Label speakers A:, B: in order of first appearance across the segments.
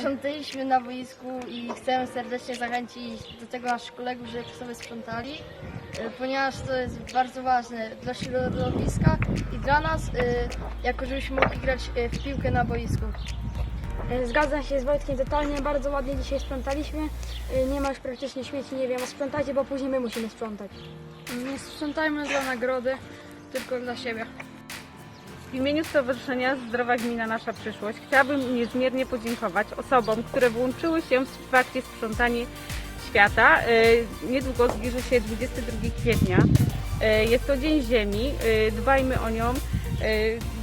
A: sprzątaliśmy na boisku i chcemy serdecznie zachęcić do tego naszych kolegów, żeby sobie sprzątali, e, ponieważ to jest bardzo ważne dla środowiska i dla nas, e, jako żebyśmy mogli grać e, w piłkę na boisku.
B: Zgadzam się z Wojtkiem totalnie, bardzo ładnie dzisiaj sprzątaliśmy. Nie ma już praktycznie śmieci, nie wiem, sprzątajcie, bo później my musimy sprzątać.
A: Nie sprzątajmy dla nagrody, tylko dla siebie.
C: W imieniu Stowarzyszenia Zdrowa Gmina Nasza Przyszłość chciałabym niezmiernie podziękować osobom, które włączyły się w akcję Sprzątanie Świata. E, Niedługo zbliży się 22 kwietnia. E, Jest to Dzień Ziemi, E, dbajmy o nią.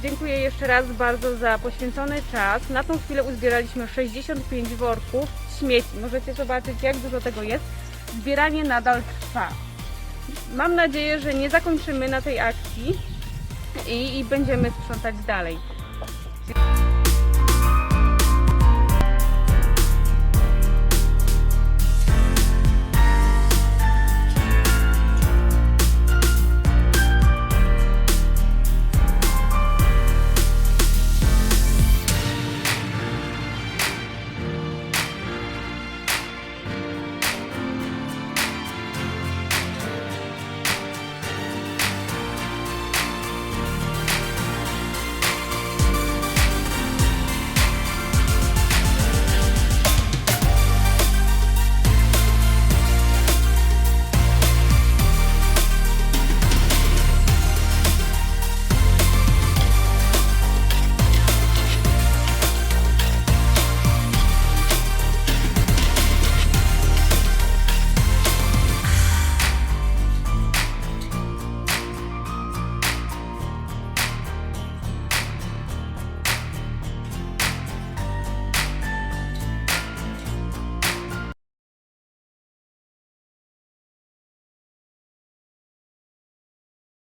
C: Dziękuję jeszcze raz bardzo za poświęcony czas. Na tą chwilę uzbieraliśmy 65 worków śmieci. Możecie zobaczyć, jak dużo tego jest. Zbieranie nadal trwa. Mam nadzieję, że nie zakończymy na tej akcji i, i będziemy sprzątać dalej.